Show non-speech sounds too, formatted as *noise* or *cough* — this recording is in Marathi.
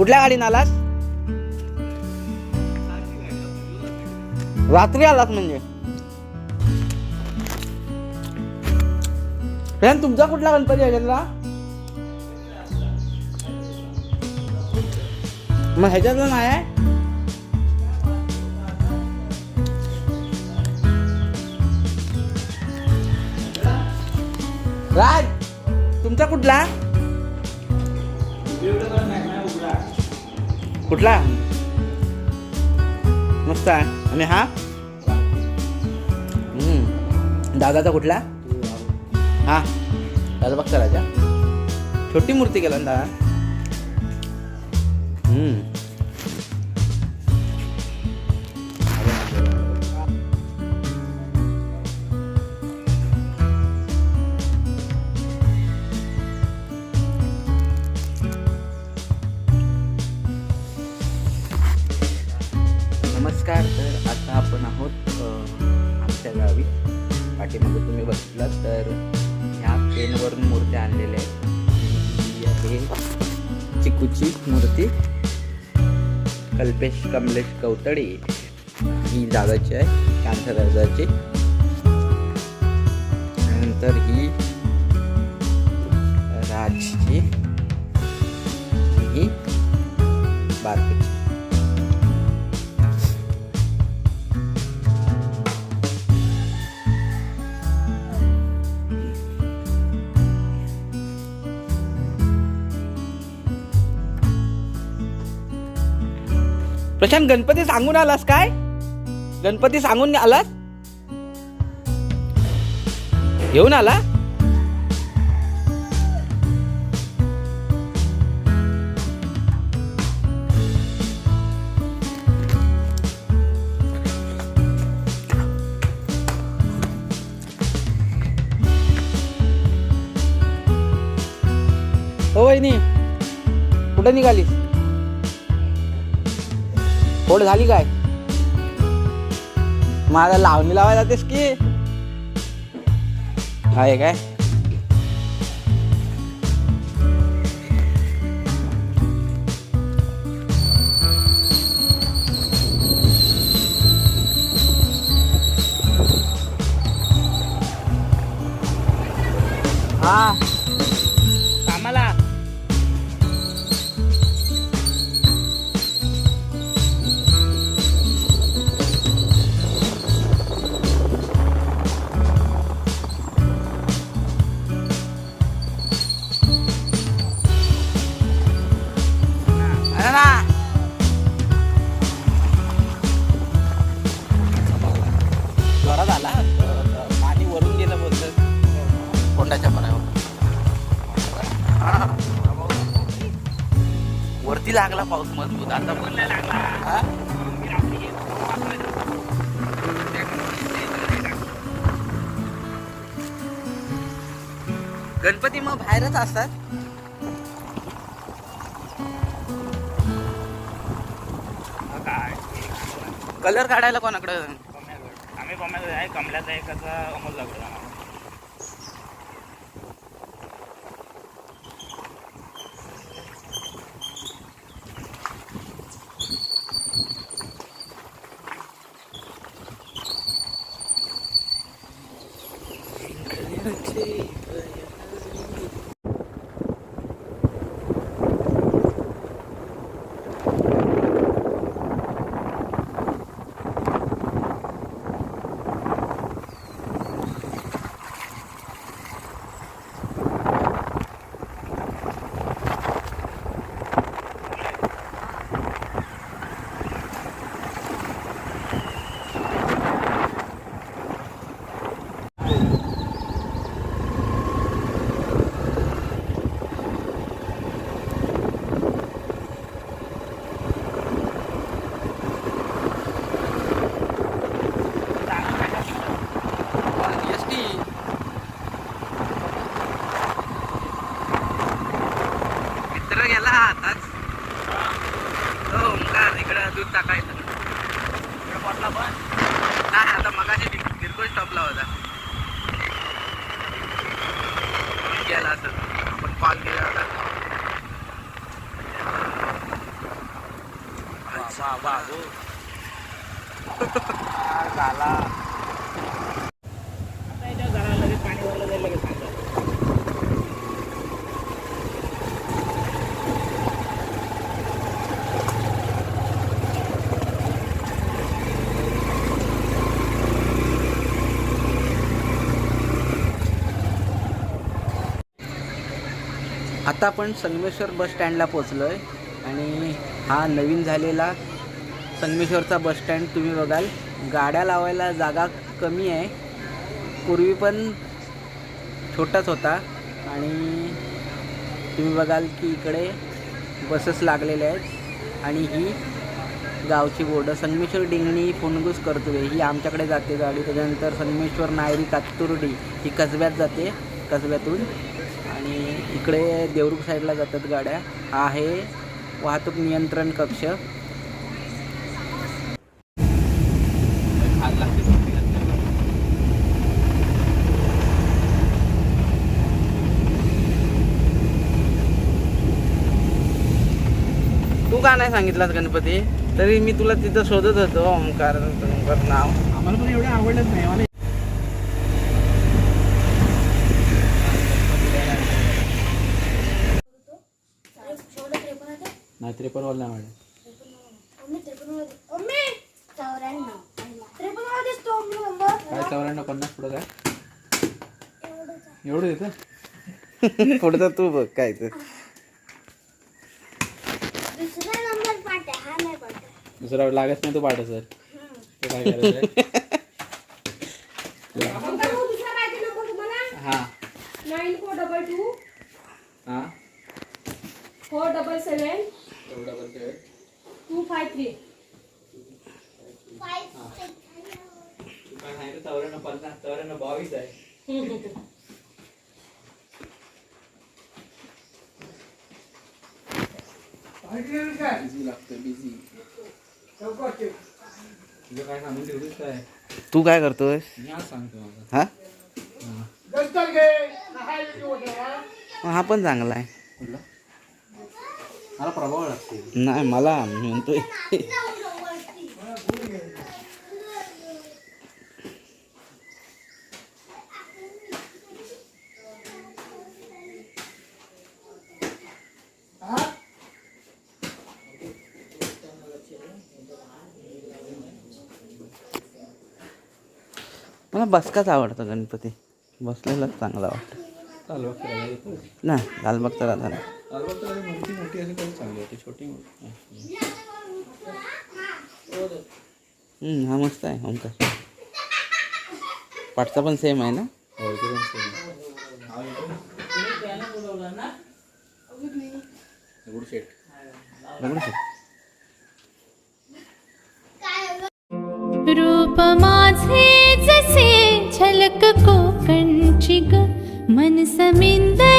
कुठल्या गाडीनं आलास? रात्री आलास म्हणजे? फ्रेंड तुमचा कुठला गणपती आहे चंद्रा मग ह्याच्यातलं नाही आहे? राज तुमचा कुठला? कुठला? मस्त आहे. आणि हा? दादाचा कुठला? हा. दादा बघता राजा छोटी मूर्ती केला ना दादा. नमस्कार तर आता आपण आहोत आमच्या गावी. पाठीमागे तुम्ही बघितलात तर ह्या पेनवरून मूर्त्या आणलेल्या आहेत. ही आहे चिकूची मूर्ती. कल्पेश कमलेश कवतडे. ही दादाची आहे कांथा दादाची नंतर ही राजची. ही बारकेची प्रशांत गणपती सांगून आलास काय? गणपती सांगून आलास? घेऊन आला? हो वहिनी. कुठे निघालीस? फोड झाली काय? माझा लावणी लावायला जातेस की? आहे काय? हा. वरती लागला पाऊस मजबूत आता पण लागला? गणपती मग बाहेरच असतात? कलर काढायला कोणाकडे? आम्ही कमल्याचा एकाचा अमोल लागला the आता आपण संगमेश्वर बस स्टँडला पोचलो आहे आणि हा नवीन झालेला संगमेश्वरचा बस स्टँड तुम्ही बघाल. गाड्या लावायला जागा कमी आहे. पूर्वी पण छोटाच होता. आणि तुम्ही बघाल की इकडे बसेस लागलेल्या आहेत. आणि ही गावची बोर्ड संगमेश्वर डिंगणी फोनगूस करतोय ही आमच्याकडे जाते गाडी. त्याच्यानंतर संगमेश्वर नायरी कातुर्डी ही कसब्यात जाते कसब्यातून. आणि इकडे देवरुख साईडला जातात गाड्या. हा आहे वाहतूक नियंत्रण कक्ष. तू का नाही सांगितलास गणपती? तरी मी तुला तिथं शोधत होतो ओंकार ओंकार नाव. आम्हाला पण एवढं आवडलंच नाही आम्हाला नाही त्रेपन्न वाला नाही काय चौऱ्याण्णव पन्नास पुढं काय? एवढं येतं *laughs* पुढचं तू बघ काय ते दुसरा नंबर पाठ आहे हा नाही पाठ आहे दुसरा लागत नाही तो पाठ सर. काय करायचं हा. नाईन फोर डबल टू हा. Four double seven two five three चौऱ्याण्णव पन्नास चौऱ्याण्णव बावीस आहे. बिझी लागतोय बिझी तुझं काय सांगून ठेवलीस काय? तू काय करतोयस? मी आज सांगतो माझं. हा? हा? पण चांगला आहे. कुठला? मला प्रभाव लागते नाही मला मी म्हणतोय. मला बसकाच आवडतो गणपती. बसलेलाच चांगला वाटतो. लालबाग फिरायला येतो ना लालबागचा राजा ना लालबाग फिरायला मोठी मोठी चांगली होती छोटी मोठी हम्म, हा मस्त आहे ओमकार पाठचा पण सेम आहे ना? हो इथे पण रूप माझे जसे झलक को कण्ठिक मन समिन्द्र